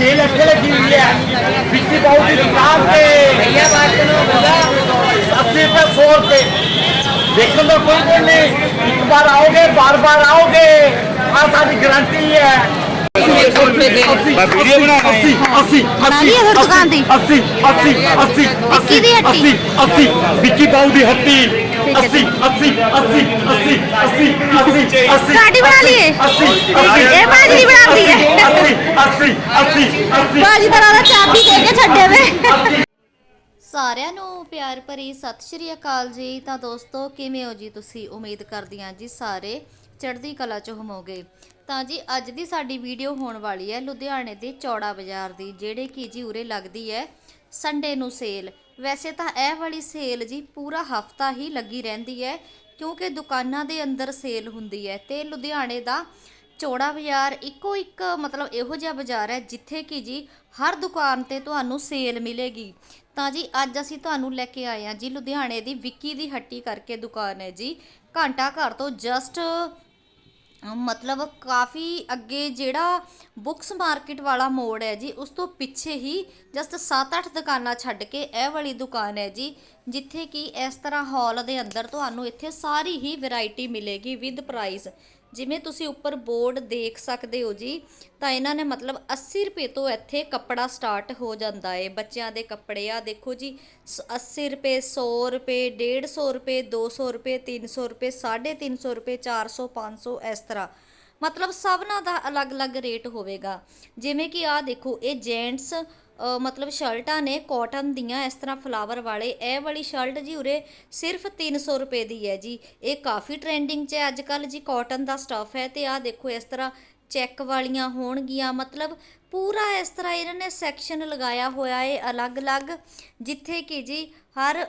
Cell अच्छे लगी हुई है बिक्की बाबू की दुकान पे भैया बात अस्सी रुपए सौ रुपए देखो तो कोई कोई नहीं एक बार आओगे बार बार आओगे हाँ सारी गारंटी है ਸਾਰਿਆਂ ਨੂੰ ਪਿਆਰ ਭਰੀ ਸਤਿ ਸ਼੍ਰੀ ਅਕਾਲ ਜੀ। ਤਾਂ ਦੋਸਤੋ, ਕਿਵੇਂ ਹੋ ਜੀ ਤੁਸੀਂ? ਉਮੀਦ ਕਰਦੀ ਹਾਂ ਜੀ ਸਾਰੇ ਚੜ੍ਹਦੀ ਕਲਾ ਚ ਹੋਵੋਗੇ। ਤਾਂ ਜੀ ਅੱਜ ਦੀ ਸਾਡੀ ਵੀਡੀਓ ਹੋਣ ਵਾਲੀ ਹੈ ਲੁਧਿਆਣੇ ਦੇ ਚੌੜਾ ਬਾਜ਼ਾਰ ਦੀ, ਜਿਹੜੇ ਕਿ ਜੀ ਉਰੇ ਲੱਗਦੀ ਹੈ ਸੰਡੇ ਨੂੰ ਸੇਲ ਵੈਸੇ ਤਾਂ ਇਹ ਵਾਲੀ ਸੇਲ ਜੀ ਪੂਰਾ ਹਫਤਾ ਹੀ ਲੱਗੀ ਰਹਿੰਦੀ ਹੈ, ਕਿਉਂਕਿ ਦੁਕਾਨਾਂ ਦੇ ਅੰਦਰ ਸੇਲ ਹੁੰਦੀ ਹੈ ਤੇ ਲੁਧਿਆਣੇ ਦਾ ਚੌੜਾ ਬਾਜ਼ਾਰ ਇੱਕੋ ਇੱਕ ਮਤਲਬ ਇਹੋ ਜਿਹਾ ਬਾਜ਼ਾਰ ਹੈ ਜਿੱਥੇ ਕਿ ਜੀ ਹਰ ਦੁਕਾਨ ਤੇ ਤੁਹਾਨੂੰ ਸੇਲ ਮਿਲੇਗੀ। ਤਾਂ ਜੀ ਅੱਜ ਅਸੀਂ ਤੁਹਾਨੂੰ ਲੈ ਕੇ ਆਏ ਹਾਂ ਜੀ ਲੁਧਿਆਣੇ ਦੀ ਵਿੱਕੀ ਦੀ ਹੱਟੀ ਕਰਕੇ ਦੁਕਾਨ ਹੈ ਜੀ। ਘੰਟਾ ਘਰ ਤੋਂ ਜਸਟ ਮਤਲਬ ਕਾਫੀ ਅੱਗੇ ਜਿਹੜਾ ਬੁੱਕਸ ਮਾਰਕੀਟ ਵਾਲਾ ਮੋੜ ਹੈ ਜੀ, ਉਸ ਤੋਂ ਪਿੱਛੇ ਹੀ ਜਸਟ 7-8 ਦੁਕਾਨਾਂ ਛੱਡ ਕੇ ਇਹ ਵਾਲੀ ਦੁਕਾਨ ਹੈ ਜੀ, ਜਿੱਥੇ ਕਿ ਇਸ ਤਰ੍ਹਾਂ ਹਾਲ ਦੇ ਅੰਦਰ ਤੁਹਾਨੂੰ ਇੱਥੇ ਸਾਰੀ ਹੀ ਵੈਰਾਈਟੀ ਮਿਲੇਗੀ ਵਿਦ ਪ੍ਰਾਈਸ ਜਿਵੇਂ ਤੁਸੀਂ ਉੱਪਰ ਬੋਰਡ ਦੇਖ ਸਕਦੇ ਹੋ ਜੀ, ਤਾਂ ਇਹਨਾਂ ਨੇ ਮਤਲਬ 80 ਰੁਪਏ ਤੋਂ ਇੱਥੇ ਕੱਪੜਾ ਸਟਾਰਟ ਹੋ ਜਾਂਦਾ ਏ, ਬੱਚਿਆਂ ਦੇ ਕੱਪੜੇ। ਆ ਦੇਖੋ ਜੀ, ਸ- 80 ਰੁਪਏ 100 ਰੁਪਏ 150 ਰੁਪਏ 200 ਰੁਪਏ 300 ਰੁਪਏ 350 ਰੁਪਏ 400 500 ਇਸ ਤਰ੍ਹਾਂ। ਮਤਲਬ ਸਭਨਾਂ ਦਾ ਅਲੱਗ-ਅਲੱਗ ਰੇਟ ਹੋਵੇਗਾ। ਜਿਵੇਂ ਕਿ ਆਹ ਦੇਖੋ, ਇਹ ਜੈਂਟਸ ਮਤਲਬ ਸ਼ਰਟਾਂ ਨੇ ਕਾਟਨ ਦੀਆਂ ਇਸ ਤਰ੍ਹਾਂ ਫਲਾਵਰ ਵਾਲੇ, ਇਹ ਵਾਲੀ ਸ਼ਰਟ ਜੀ ਉਰੇ ਸਿਰਫ 300 ਰੁਪਏ ਦੀ ਹੈ ਜੀ। ਇਹ ਕਾਫੀ ਟ੍ਰੈਂਡਿੰਗ 'ਚ ਹੈ ਅੱਜ ਕੱਲ ਜੀ ਕਾਟਨ ਦਾ ਸਟੱਫ ਹੈ ਤੇ ਆਹ ਦੇਖੋ ਇਸ ਤਰ੍ਹਾਂ ਚੈੱਕ ਵਾਲੀਆਂ ਹੋਣਗੀਆਂ, ਮਤਲਬ ਪੂਰਾ ਇਸ ਤਰ੍ਹਾਂ ਇਹਨਾਂ ਨੇ ਸੈਕਸ਼ਨ ਲਗਾਇਆ ਹੋਇਆ ਹੈ ਅਲੱਗ-ਅਲੱਗ, ਜਿੱਥੇ ਕਿ ਜੀ ਹਰ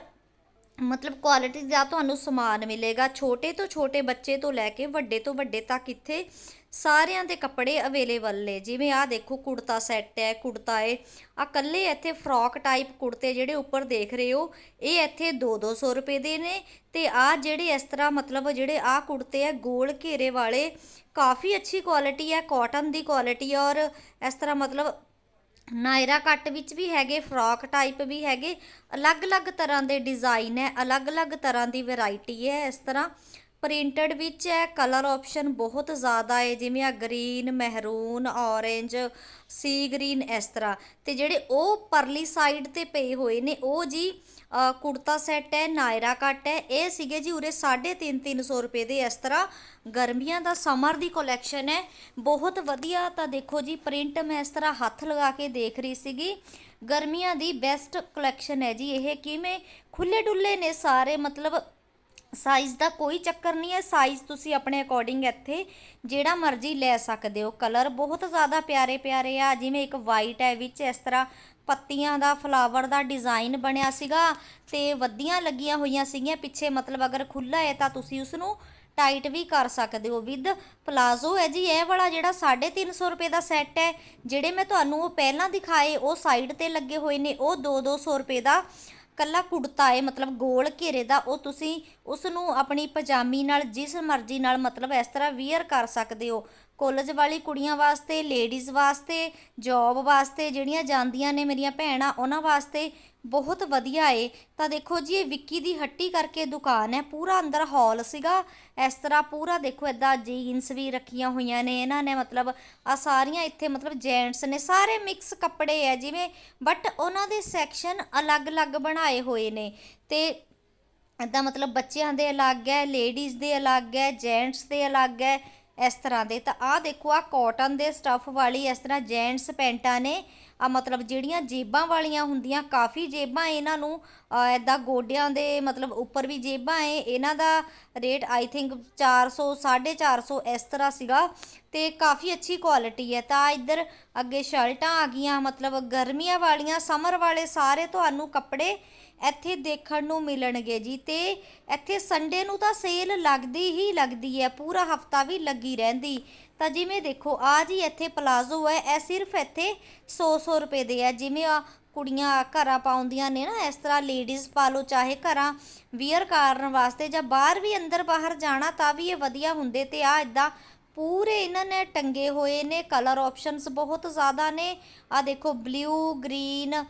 ਮਤਲਬ ਕੁਆਲਿਟੀ ਦਾ ਤੁਹਾਨੂੰ ਸਮਾਨ ਮਿਲੇਗਾ। ਛੋਟੇ ਤੋਂ ਛੋਟੇ ਬੱਚੇ ਤੋਂ ਲੈ ਕੇ ਵੱਡੇ ਤੋਂ ਵੱਡੇ ਤੱਕ ਇੱਥੇ ਸਾਰਿਆਂ ਦੇ ਕੱਪੜੇ ਅਵੇਲੇਬਲ ਨੇ। ਜਿਵੇਂ ਆਹ ਦੇਖੋ, ਕੁੜਤਾ ਸੈੱਟ ਹੈ, ਕੁੜਤਾ ਹੈ ਆ ਕੱਲੇ ਇੱਥੇ ਫਰੋਕ ਟਾਈਪ ਕੁੜਤੇ ਜਿਹੜੇ ਉੱਪਰ ਦੇਖ ਰਹੇ ਹੋ, ਇਹ ਇੱਥੇ 2-200 ਰੁਪਏ ਦੇ ਨੇ। ਤੇ ਆ ਜਿਹੜੇ ਇਸ ਤਰ੍ਹਾਂ ਮਤਲਬ ਜਿਹੜੇ ਆ ਕੁੜਤੇ ਆ ਗੋਲ ਘੇਰੇ ਵਾਲੇ, ਕਾਫੀ ਅੱਛੀ ਕੁਆਲਿਟੀ ਹੈ ਕਾਟਨ ਦੀ ਕੁਆਲਿਟੀ ਔਰ ਇਸ ਤਰ੍ਹਾਂ ਮਤਲਬ ਨਾਇਰਾ ਕੱਟ ਵਿੱਚ ਵੀ ਹੈਗੇ, ਫਰੋਕ ਟਾਈਪ ਵੀ ਹੈਗੇ, ਅਲੱਗ-ਅਲੱਗ ਤਰ੍ਹਾਂ ਦੇ ਡਿਜ਼ਾਈਨ ਹੈ, ਅਲੱਗ-ਅਲੱਗ ਤਰ੍ਹਾਂ ਦੀ ਵੈਰਾਈਟੀ ਹੈ ਇਸ ਤਰ੍ਹਾਂ। ਪ੍ਰਿੰਟਡ ਵਿੱਚ ਹੈ ਕਲਰ ਆਪਸ਼ਨ ਬਹੁਤ ਜ਼ਿਆਦਾ ਹੈ, ਜਿਵੇਂ ਆ ਗ੍ਰੀਨ ਮਹਿਰੂਨ ਔਰੇਂਜ ਸੀ ਗ੍ਰੀਨ ਇਸ ਤਰ੍ਹਾਂ। ਤੇ ਜਿਹੜੇ ਉਹ ਪਰਲੀ ਸਾਈਡ ਤੇ ਪਏ ਹੋਏ ਨੇ, ਉਹ ਜੀ ਕੁੜਤਾ ਸੈੱਟ ਹੈ, ਨਾਇਰਾ ਕੱਟ ਹੈ। ਇਹ ਸੀਗੇ ਜੀ ਉਰੇ 3.5 300 ਰੁਪਏ ਦੇ ਇਸ ਤਰ੍ਹਾਂ। ਗਰਮੀਆਂ ਦਾ ਸਮਰ ਦੀ ਕਲੈਕਸ਼ਨ ਹੈ। ਬਹੁਤ ਵਧੀਆ ਤਾਂ ਦੇਖੋ ਜੀ ਪ੍ਰਿੰਟ ਮੈਂ ਇਸ ਤਰ੍ਹਾਂ ਹੱਥ ਲਗਾ ਕੇ ਦੇਖ ਰਹੀ ਸੀਗੀ। ਗਰਮੀਆਂ ਦੀ ਬੈਸਟ ਕਲੈਕਸ਼ਨ ਹੈ ਜੀ ਇਹ। ਕਿਵੇਂ ਖੁੱਲੇ ਡੁੱਲੇ ਨੇ ਸਾਰੇ, ਮਤਲਬ ਸਾਈਜ਼ ਦਾ ਕੋਈ ਚੱਕਰ ਨਹੀਂ ਹੈ। ਸਾਈਜ਼ ਤੁਸੀਂ ਆਪਣੇ ਅਕੋਰਡਿੰਗ ਇੱਥੇ ਜਿਹੜਾ ਮਰਜ਼ੀ ਲੈ ਸਕਦੇ ਹੋ। ਕਲਰ ਬਹੁਤ ਜ਼ਿਆਦਾ ਪਿਆਰੇ ਪਿਆਰੇ ਆ। ਜਿਵੇਂ ਇੱਕ ਵਾਈਟ ਹੈ, ਵਿੱਚ ਇਸ ਤਰ੍ਹਾਂ ਪੱਤੀਆਂ ਦਾ ਫਲਾਵਰ ਦਾ ਡਿਜ਼ਾਈਨ ਬਣਿਆ ਸੀਗਾ ਤੇ ਵੱਧੀਆਂ ਲੱਗੀਆਂ ਹੋਈਆਂ ਸੀਗੀਆਂ। ਪਿੱਛੇ ਮਤਲਬ ਅਗਰ ਖੁੱਲਾ ਹੈ ਤਾਂ ਤੁਸੀਂ ਉਸ ਨੂੰ ਟਾਈਟ ਵੀ ਕਰ ਸਕਦੇ ਹੋ। ਵਿਦ ਪਲਾਜ਼ੋ ਹੈ ਜੀ, ਇਹ ਵਾਲਾ ਜਿਹੜਾ 350 ਰੁਪਏ ਦਾ ਸੈੱਟ ਹੈ। ਜਿਹੜੇ ਮੈਂ ਤੁਹਾਨੂੰ ਉਹ ਪਹਿਲਾਂ ਦਿਖਾਏ, ਉਹ ਸਾਈਡ ਤੇ ਲੱਗੇ ਹੋਏ ਨੇ। ਉਹ 2-200 ਰੁਪਏ ਦਾ ਕੱਲਾ ਕੁੜਤਾ ਹੈ। ਮਤਲਬ ਗੋਲ ਘੇਰੇ ਦਾ, ਉਹ ਤੁਸੀਂ ਉਸ ਨੂੰ ਆਪਣੀ ਪਜਾਮੀ ਨਾਲ, ਜਿਸ ਮਰਜ਼ੀ ਨਾਲ, ਮਤਲਬ ਇਸ ਤਰ੍ਹਾਂ ਵੀਅਰ ਕਰ ਸਕਦੇ ਹੋ। ਕਾਲਜ ਵਾਲੀ ਕੁੜੀਆਂ ਵਾਸਤੇ ਲੇਡੀਜ਼ ਵਾਸਤੇ ਜੌਬ ਵਾਸਤੇ ਜਿਹੜੀਆਂ ਜਾਂਦੀਆਂ ਨੇ ਮੇਰੀਆਂ ਭੈਣਾਂ, ਉਹਨਾਂ ਵਾਸਤੇ ਬਹੁਤ ਵਧੀਆ ਏ। ਤਾਂ ਦੇਖੋ ਜੀ, ਇਹ ਵਿੱਕੀ ਦੀ ਹੱਟੀ ਕਰਕੇ ਦੁਕਾਨ ਹੈ। ਪੂਰਾ ਅੰਦਰ ਹਾਲ ਸੀਗਾ। ਇਸ ਤਰ੍ਹਾਂ ਪੂਰਾ ਦੇਖੋ ਇਦਾਂ ਜੀਨਸ ਵੀ ਰੱਖੀਆਂ ਹੋਈਆਂ ਨੇ ਇਹਨਾਂ ਨੇ। ਮਤਲਬ ਆ ਸਾਰੀਆਂ ਇੱਥੇ, ਮਤਲਬ ਜੈਂਟਸ ਨੇ। ਸਾਰੇ ਮਿਕਸ ਕੱਪੜੇ ਹੈ ਜਿਵੇਂ ਬਟ ਉਹਨਾਂ ਦੇ ਸੈਕਸ਼ਨ ਅਲੱਗ-ਅਲੱਗ ਬਣਾਏ ਹੋਏ ਨੇ। ਤੇ ਇਦਾਂ ਮਤਲਬ ਬੱਚਿਆਂ ਦੇ ਅਲੱਗ ਹੈ ਲੇਡੀਜ਼ ਦੇ ਅਲੱਗ ਹੈ ਜੈਂਟਸ ਦੇ ਅਲੱਗ ਹੈ, ਇਸ ਤਰ੍ਹਾਂ ਦੇ ਤਾਂ ਆਹ ਦੇਖੋ ਆ ਕਾਟਨ ਦੇ ਸਟੱਫ ਵਾਲੀ ਇਸ ਤਰ੍ਹਾਂ ਜੈਂਟਸ ਪੈਂਟਾਂ ਨੇ ਆ ਮਤਲਬ ਜਿਹੜੀਆਂ ਜੇਬਾਂ ਵਾਲੀਆਂ ਹੁੰਦੀਆਂ, ਕਾਫੀ ਜੇਬਾਂ ਇਹਨਾਂ ਨੂੰ ਐਦਾਂ ਗੋਡਿਆਂ ਦੇ ਮਤਲਬ ਉੱਪਰ ਵੀ ਜੇਬਾਂ ਏ ਇਹਨਾਂ ਦਾ ਰੇਟ ਆਈ ਥਿੰਕ 400 450 ਇਸ ਤਰ੍ਹਾਂ ਸੀਗਾ ਤੇ ਕਾਫੀ ਅੱਛੀ ਕੁਆਲਿਟੀ ਹੈ ਤਾਂ ਇੱਧਰ ਅੱਗੇ ਸ਼ਰਟਾਂ ਆ ਗਈਆਂ, ਮਤਲਬ ਗਰਮੀਆਂ ਵਾਲੀਆਂ, ਸਮਰ ਵਾਲੇ ਸਾਰੇ ਤੁਹਾਨੂੰ ਕੱਪੜੇ ਇੱਥੇ ਦੇਖਣ ਨੂੰ ਮਿਲਣਗੇ ਜੀ ਤੇ ਇੱਥੇ ਸੰਡੇ ਨੂੰ ਤਾਂ ਸੇਲ ਲੱਗਦੀ ਹੀ ਲੱਗਦੀ ਹੈ ਪੂਰਾ ਹਫਤਾ ਵੀ ਲੱਗੀ ਰਹਿੰਦੀ। ਤਾਂ ਜਿਵੇਂ ਦੇਖੋ ਆ ਜੀ ਇੱਥੇ ਪਲਾਜ਼ੋ ਹੈ, ਇਹ ਸਿਰਫ ਇੱਥੇ 100-100 ਰੁਪਏ ਦੇ ਹੈ ਜਿਵੇਂ ਆ ਕੁੜੀਆਂ ਘਰਾਂ ਪਾਉਂਦੀਆਂ ਨੇ ਨਾ, ਇਸ ਤਰ੍ਹਾਂ ਲੇਡੀਜ਼ ਪਾ ਲਓ, ਚਾਹੇ ਘਰਾਂ ਵੀਅਰ ਕਰਨ ਵਾਸਤੇ ਜਾਂ ਬਾਹਰ ਵੀ ਅੰਦਰ ਬਾਹਰ ਜਾਣਾ, ਤਾਂ ਵੀ ਇਹ ਵਧੀਆ ਹੁੰਦੇ ਤੇ ਆ ਇਦਾਂ ਪੂਰੇ ਇਹਨਾਂ ਨੇ ਟੰਗੇ ਹੋਏ ਨੇ ਕਲਰ ਆਪਸ਼ਨਸ ਬਹੁਤ ਜ਼ਿਆਦਾ ਨੇ। ਆ ਦੇਖੋ ਬਲੂ ਗ੍ਰੀਨ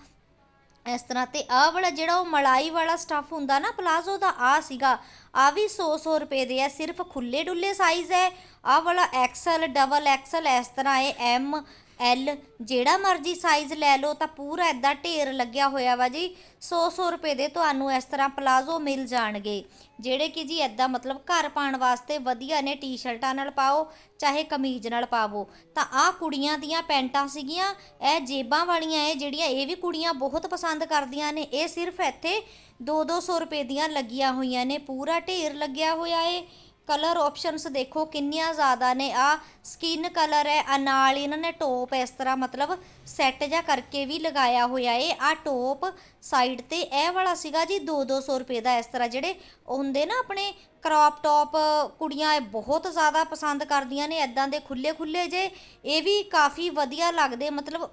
ਇਸ ਤਰ੍ਹਾਂ ਤੇ ਆਹ ਵਾਲਾ ਜਿਹੜਾ ਉਹ ਮਲਾਈ ਵਾਲਾ ਸਟਫ ਹੁੰਦਾ ਨਾ ਪਲਾਜ਼ੋ ਦਾ ਆ ਸੀਗਾ। ਆ ਵੀ 100 100 ਰੁਪਏ ਦੇ ਆ, ਸਿਰਫ ਖੁੱਲੇ ਡੁੱਲੇ ਸਾਈਜ਼ ਹੈ। ਆਹ ਵਾਲਾ ਐਕਸਲ ਡਬਲ ਐਕਸਲ ਇਸ ਤਰ੍ਹਾਂ ਹੈ ਐਮ ਐਲ ਜਿਹੜਾ ਮਰਜ਼ੀ ਸਾਈਜ਼ ਲੈ ਲਓ, ਤਾਂ ਪੂਰਾ ਐਦਾਂ ਢੇਰ ਲੱਗਿਆ ਹੋਇਆ ਵਾ ਜੀ। 100 100 ਰੁਪਏ ਦੇ ਤੁਹਾਨੂੰ ਇਸ ਤਰ੍ਹਾਂ ਪਲਾਜ਼ੋ ਮਿਲ ਜਾਣਗੇ। ਜਿਹੜੇ ਕਿ ਜੀ ਐਦਾਂ ਮਤਲਬ ਘਰ ਪਾਉਣ ਵਾਸਤੇ ਵਧੀਆ ਨੇ ਟੀ-ਸ਼ਰਟਾਂ ਨਾਲ ਪਾਓ, ਚਾਹੇ ਕਮੀਜ਼ ਨਾਲ ਪਾਵੋ। ਤਾਂ ਆਹ ਕੁੜੀਆਂ ਦੀਆਂ ਪੈਂਟਾਂ ਸੀਗੀਆਂ, ਇਹ ਜੇਬਾਂ ਵਾਲੀਆਂ ਇਹ ਜਿਹੜੀਆਂ, ਇਹ ਵੀ ਕੁੜੀਆਂ ਬਹੁਤ ਪਸੰਦ ਕਰਦੀਆਂ ਨੇ। ਇਹ ਸਿਰਫ ਇੱਥੇ 2-200 ਰੁਪਏ ਦੀਆਂ ਲੱਗੀਆਂ ਹੋਈਆਂ ਨੇ। ਪੂਰਾ ਢੇਰ ਲੱਗਿਆ ਹੋਇਆ ਏ। ਕਲਰ ਆਪਸ਼ਨਸ ਦੇਖੋ ਕਿੰਨੀਆਂ ਜ਼ਿਆਦਾ ਨੇ। ਆ ਸਕਿਨ ਕਲਰ ਹੈ, ਆ ਨਾਲ ਇਹਨਾਂ ਨੇ ਟੋਪ ਇਸ ਤਰ੍ਹਾਂ ਮਤਲਬ ਸੈੱਟ ਜਾ ਕਰਕੇ ਵੀ ਲਗਾਇਆ ਹੋਇਆ ਏ। ਆ ਟੋਪ ਸਾਈਡ ਤੇ ਇਹ ਵਾਲਾ ਸੀਗਾ ਜੀ 2-200 ਰੁਪਏ ਦਾ ਇਸ ਤਰ੍ਹਾਂ। ਜਿਹੜੇ ਹੁੰਦੇ ਨਾ ਆਪਣੇ ਕ੍ਰੌਪ ਟੌਪ ਕੁੜੀਆਂ ਇਹ ਬਹੁਤ ਜ਼ਿਆਦਾ ਪਸੰਦ ਕਰਦੀਆਂ ਨੇ ਐਦਾਂ ਦੇ ਖੁੱਲੇ ਖੁੱਲੇ ਜੇ ਇਹ ਵੀ ਕਾਫੀ ਵਧੀਆ ਲੱਗਦੇ, ਮਤਲਬ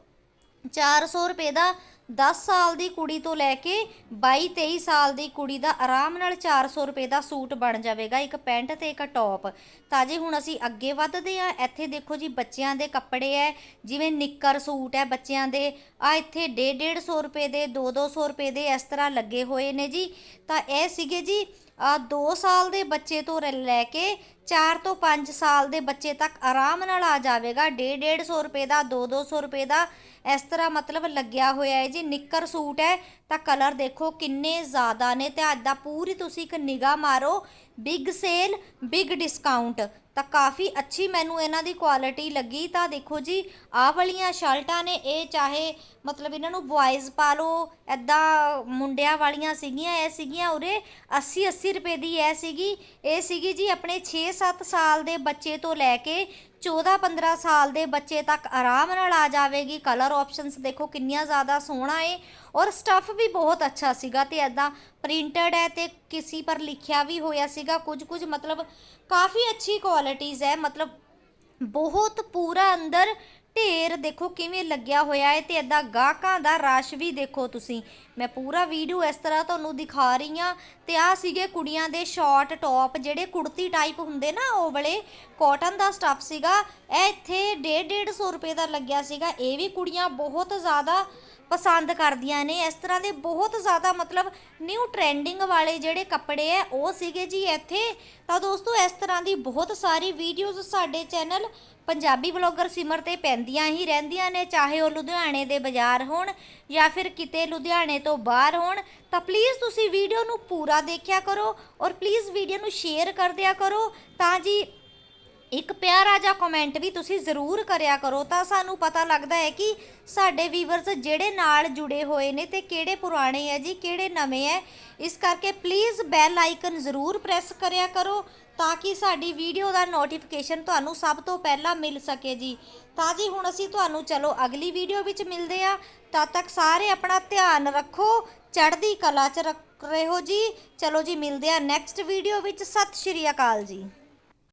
400 ਰੁਪਏ ਦਾ 10 ਸਾਲ ਦੀ ਕੁੜੀ ਤੋਂ ਲੈ ਕੇ 22 23 ਸਾਲ ਦੀ ਕੁੜੀ ਦਾ ਆਰਾਮ ਨਾਲ 400 ਰੁਪਏ ਦਾ ਸੂਟ ਬਣ ਜਾਵੇਗਾ, ਇੱਕ ਪੈਂਟ ਤੇ ਇੱਕ ਟੌਪ। ਤਾਂ ਜੀ ਹੁਣ ਅਸੀਂ ਅੱਗੇ ਵੱਧਦੇ ਆ ਇੱਥੇ ਦੇਖੋ ਜੀ ਬੱਚਿਆਂ ਦੇ ਕੱਪੜੇ ਐ, ਜਿਵੇਂ ਨਿੱਕਰ ਸੂਟ ਐ ਬੱਚਿਆਂ ਦੇ। ਆ ਇੱਥੇ 150 ਰੁਪਏ ਦੇ 2-200 ਰੁਪਏ ਦੇ ਇਸ ਤਰ੍ਹਾਂ ਲੱਗੇ ਹੋਏ ਨੇ ਜੀ। ਤਾਂ ਇਹ ਸੀਗੇ ਜੀ 2 ਸਾਲ ਦੇ ਬੱਚੇ ਤੋਂ ਰ- ਲੈ ਕੇ 4 ਤੋਂ 5 ਸਾਲ ਦੇ ਬੱਚੇ ਤੱਕ ਆਰਾਮ ਨਾਲ ਆ ਜਾਵੇਗਾ। 150 ਰੁਪਏ ਦਾ 2-200 ਰੁਪਏ ਦਾ ਇਸ ਤਰ੍ਹਾਂ ਮਤਲਬ ਲੱਗਿਆ ਹੋਇਆ ਹੈ। ਜੀ, ਨਿੱਕਰ ਸੂਟ ਹੈ। ਤਾਂ ਕਲਰ ਦੇਖੋ ਕਿੰਨੇ ਜ਼ਿਆਦਾ ਨੇ ਤੇ ਅੱਜ ਦਾ ਪੂਰੀ ਤੁਸੀਂ ਇੱਕ ਨਿਗਾਹ ਮਾਰੋ ਬਿਗ ਸੇਲ ਬਿਗ ਡਿਸਕਾਊਂਟ ਤਾਂ ਕਾਫੀ ਅੱਛੀ ਮੈਨੂੰ ਇਹਨਾਂ ਦੀ ਕੁਆਲਿਟੀ ਲੱਗੀ। ਤਾਂ ਦੇਖੋ ਜੀ, ਆਹ ਵਾਲੀਆਂ ਸ਼ਰਟਾਂ ਨੇ, ਇਹ ਚਾਹੇ ਮਤਲਬ ਇਹਨਾਂ ਨੂੰ ਬॉयਜ਼ ਪਾ ਲਓ ਐਦਾਂ ਮੁੰਡਿਆਂ ਵਾਲੀਆਂ ਸੀਗੀਆਂ, ਇਹ ਸੀਗੀਆਂ ਉਰੇ 80 80 ਰੁਪਏ ਦੀ, ਇਹ ਸੀਗੀ। ਇਹ ਸੀਗੀ ਜੀ ਆਪਣੇ 6-7 ਸਾਲ ਦੇ ਬੱਚੇ ਤੋਂ ਲੈ ਕੇ 14-15 ਸਾਲ ਦੇ ਬੱਚੇ ਤੱਕ ਆਰਾਮ ਨਾਲ ਆ ਜਾਵੇਗੀ। ਕਲਰ ਆਪਸ਼ਨਸ ਦੇਖੋ ਕਿੰਨੀਆਂ ਜ਼ਿਆਦਾ ਸੋਹਣਾ ਏ ਔਰ ਸਟੱਫ ਵੀ ਬਹੁਤ ਅੱਛਾ ਸੀਗਾ ਤੇ ਐਦਾਂ ਪ੍ਰਿੰਟਡ ਹੈ ਤੇ ਕਿਸੇ ਪਰ ਲਿਖਿਆ ਵੀ ਹੋਇਆ ਸੀਗਾ। ਕੁਝ ਕੁਝ ਮਤਲਬ ਕਾਫੀ ਅੱਛੀ ਕੁਆਲਿਟੀਜ਼ ਹੈ। ਮਤਲਬ ਬਹੁਤ ਪੂਰਾ ਅੰਦਰ ਢੇਰ ਦੇਖੋ ਕਿਵੇਂ ਲੱਗਿਆ ਹੋਇਆ ਹੈ ਤੇ ਇਦਾਂ ਗਾਹਕਾਂ ਦਾ ਰਸ਼ ਵੀ ਦੇਖੋ ਤੁਸੀਂ। ਮੈਂ ਪੂਰਾ ਵੀਡੀਓ ਇਸ ਤਰ੍ਹਾਂ ਤੁਹਾਨੂੰ ਦਿਖਾ ਰਹੀ ਹਾਂ ਤੇ ਆ ਸੀਗੇ ਕੁੜੀਆਂ ਦੇ ਸ਼ਾਰਟ ਟੌਪ ਜਿਹੜੇ ਕੁੜਤੀ ਟਾਈਪ ਹੁੰਦੇ ਨਾ ਉਹ ਵਾਲੇ ਕਾਟਨ ਦਾ ਸਟੱਫ ਸੀਗਾ। ਇਹ ਇੱਥੇ 1.5 ਰੁਪਏ ਦਾ ਲੱਗਿਆ ਸੀਗਾ। ਇਹ ਵੀ ਕੁੜੀਆਂ ਬਹੁਤ ਜ਼ਿਆਦਾ ਪਸੰਦ ਕਰਦੀਆਂ ਨੇ। ਇਸ ਤਰ੍ਹਾਂ ਦੇ ਬਹੁਤ ਜ਼ਿਆਦਾ ਮਤਲਬ ਨਿਊ ਟ੍ਰੈਂਡਿੰਗ ਵਾਲੇ ਜਿਹੜੇ ਕੱਪੜੇ ਆ, ਉਹ ਸੀਗੇ ਜੀ ਇੱਥੇ। ਤਾਂ ਦੋਸਤੋ, ਇਸ ਤਰ੍ਹਾਂ ਦੀ ਬਹੁਤ ਸਾਰੀ ਵੀਡੀਓਜ਼ ਸਾਡੇ ਚੈਨਲ ਪੰਜਾਬੀ ਬਲੌਗਰ ਸਿਮਰ ਤੇ ਪੈਂਦੀਆਂ ਹੀ ਰਹਿੰਦੀਆਂ ਨੇ, ਚਾਹੇ ਉਹ ਲੁਧਿਆਣੇ ਦੇ ਬਾਜ਼ਾਰ ਹੋਣ ਜਾਂ ਫਿਰ ਕਿਤੇ ਲੁਧਿਆਣੇ ਤੋਂ ਬਾਹਰ ਹੋਣ। ਤਾਂ ਪਲੀਜ਼ ਤੁਸੀਂ ਵੀਡੀਓ ਨੂੰ ਪੂਰਾ ਦੇਖਿਆ ਕਰੋ ਔਰ ਪਲੀਜ਼ ਵੀਡੀਓ ਨੂੰ ਸ਼ੇਅਰ ਕਰ ਦਿਆ ਕਰੋ। ਤਾਂ ਜੀ ਇੱਕ ਪਿਆਰਾ ਜਿਹਾ ਕਮੈਂਟ ਵੀ ਤੁਸੀਂ ਜ਼ਰੂਰ ਕਰਿਆ ਕਰੋ, ਤਾਂ ਸਾਨੂੰ ਪਤਾ ਲੱਗਦਾ ਹੈ ਕਿ ਸਾਡੇ ਵੀਵਰਸ ਜਿਹੜੇ ਨਾਲ ਜੁੜੇ ਹੋਏ ਨੇ ਤੇ ਕਿਹੜੇ ਪੁਰਾਣੇ ਹੈ ਜੀ, ਕਿਹੜੇ ਨਵੇਂ ਹੈ, ਇਸ ਕਰਕੇ ਪਲੀਜ਼ ਬੈਲ ਆਈਕਨ ਜ਼ਰੂਰ ਪ੍ਰੈਸ ਕਰਿਆ ਕਰੋ ਤਾਂ ਕਿ ਸਾਡੀ ਵੀਡੀਓ ਦਾ ਨੋਟੀਫਿਕੇਸ਼ਨ ਤੁਹਾਨੂੰ ਸਭ ਤੋਂ ਪਹਿਲਾਂ ਮਿਲ ਸਕੇ ਜੀ। ਤਾਂ ਜੀ, ਹੁਣ ਅਸੀਂ ਤੁਹਾਨੂੰ ਚਲੋ ਅਗਲੀ ਵੀਡੀਓ ਵਿੱਚ ਮਿਲਦੇ ਆ ਤਦ ਤੱਕ ਸਾਰੇ ਆਪਣਾ ਧਿਆਨ ਰੱਖੋ, ਚੜ੍ਹਦੀ ਕਲਾ 'ਚ ਰੱਖ ਰਹੇ ਹੋ ਜੀ। ਚਲੋ ਜੀ, ਮਿਲਦੇ ਆ ਨੈਕਸਟ ਵੀਡੀਓ ਵਿੱਚ। ਸਤਿ ਸ਼੍ਰੀ ਅਕਾਲ ਜੀ।